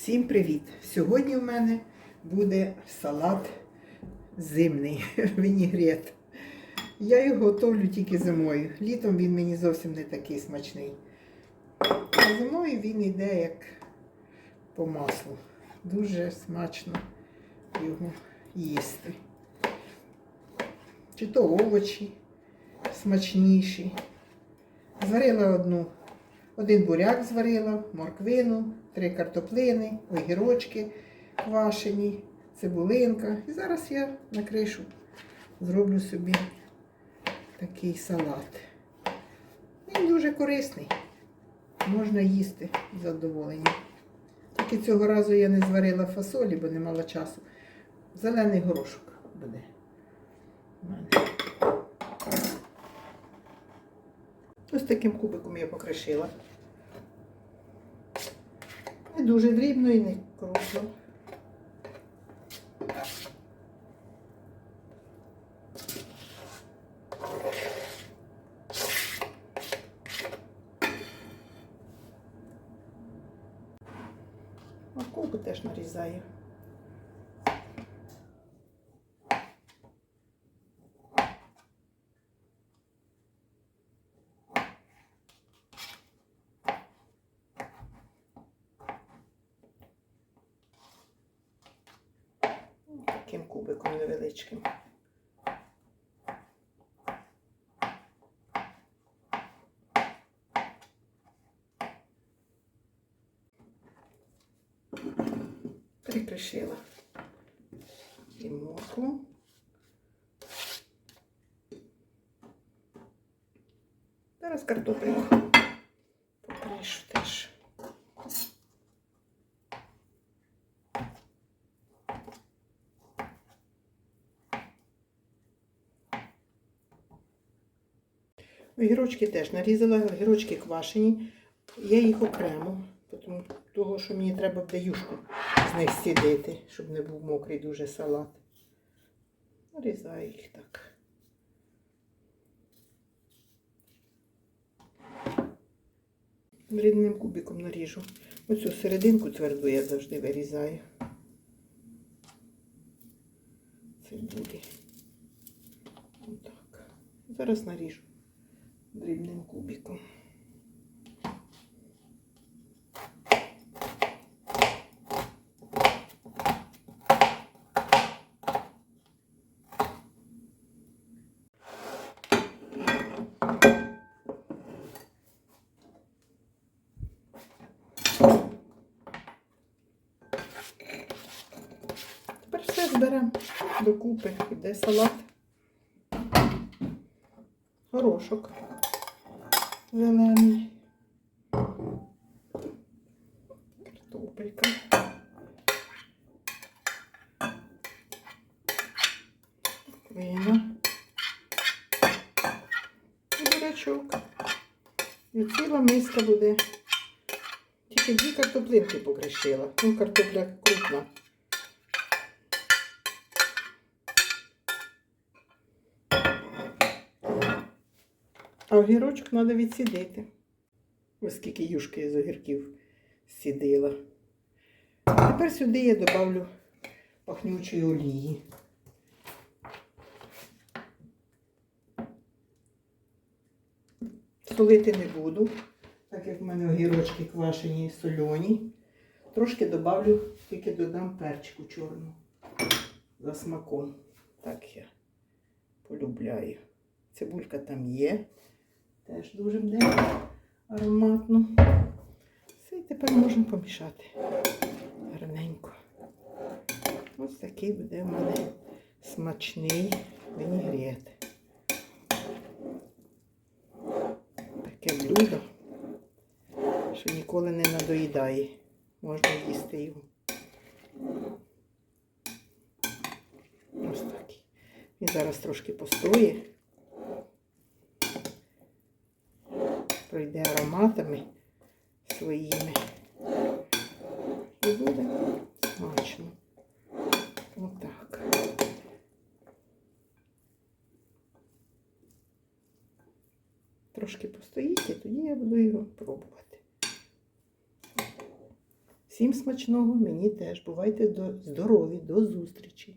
Всім привіт! Сьогодні в мене буде салат зимний вінігрет. Я його готовлю тільки зимою. Літом він мені зовсім не такий смачний. А зимою він йде як по маслу. Дуже смачно його їсти. Чи то овочі смачніші. Зварила одну один буряк зварила, морквину, три картоплини, огірочки квашені, цибулинка. І зараз я на кришу зроблю собі такий салат. Він дуже корисний. Можна їсти з задоволенням. Тільки цього разу я не зварила фасолі, бо не мала часу. Зелений горошок буде. Ось таким кубиком я покришила. Не дуже дрібно і не круто. Морковку теж нарізаю. Таким кубиком невеличким. Прикришила і моркву. Зараз картоплю покришу теж. Огірочки теж нарізала, огірочки квашені. Я їх окремо, тому що мені треба буде з них сідити, щоб не був мокрий дуже салат. Нарізаю їх так. Дрібним кубиком наріжу. Оцю серединку тверду я завжди вирізаю. Це буде. Отак. Зараз наріжу дрібним кубиком. Тепер все зберемо докупи. Іде салат. Горошок зелений. Картопелька. Вина. Бурячок. І ціла миска буде. Тільки дві картоплинки покришила. Ну, картопля крупна. А огірочок треба відсідити. Ось скільки юшки з огірків сідила. Тепер сюди я додавлю пахнючої олії. Солити не буду, так як в мене огірочки квашені сольоні. Трошки додавлю, тільки додам перчику чорну за смаком. Так я полюбляю. Цибулька там є. Теж дуже буде ароматно. Все, і тепер можемо помішати гарненько. Ось такий буде в мене смачний вінігрет. Таке блюдо, що ніколи не надоїдає. Можна їсти його. Ось такий. Він зараз трошки постоє. Пройде ароматами своїми. І буде смачно. Отак. Трошки постоїть, і тоді я буду його пробувати. Всім смачного, мені теж. Бувайте здорові, до зустрічі!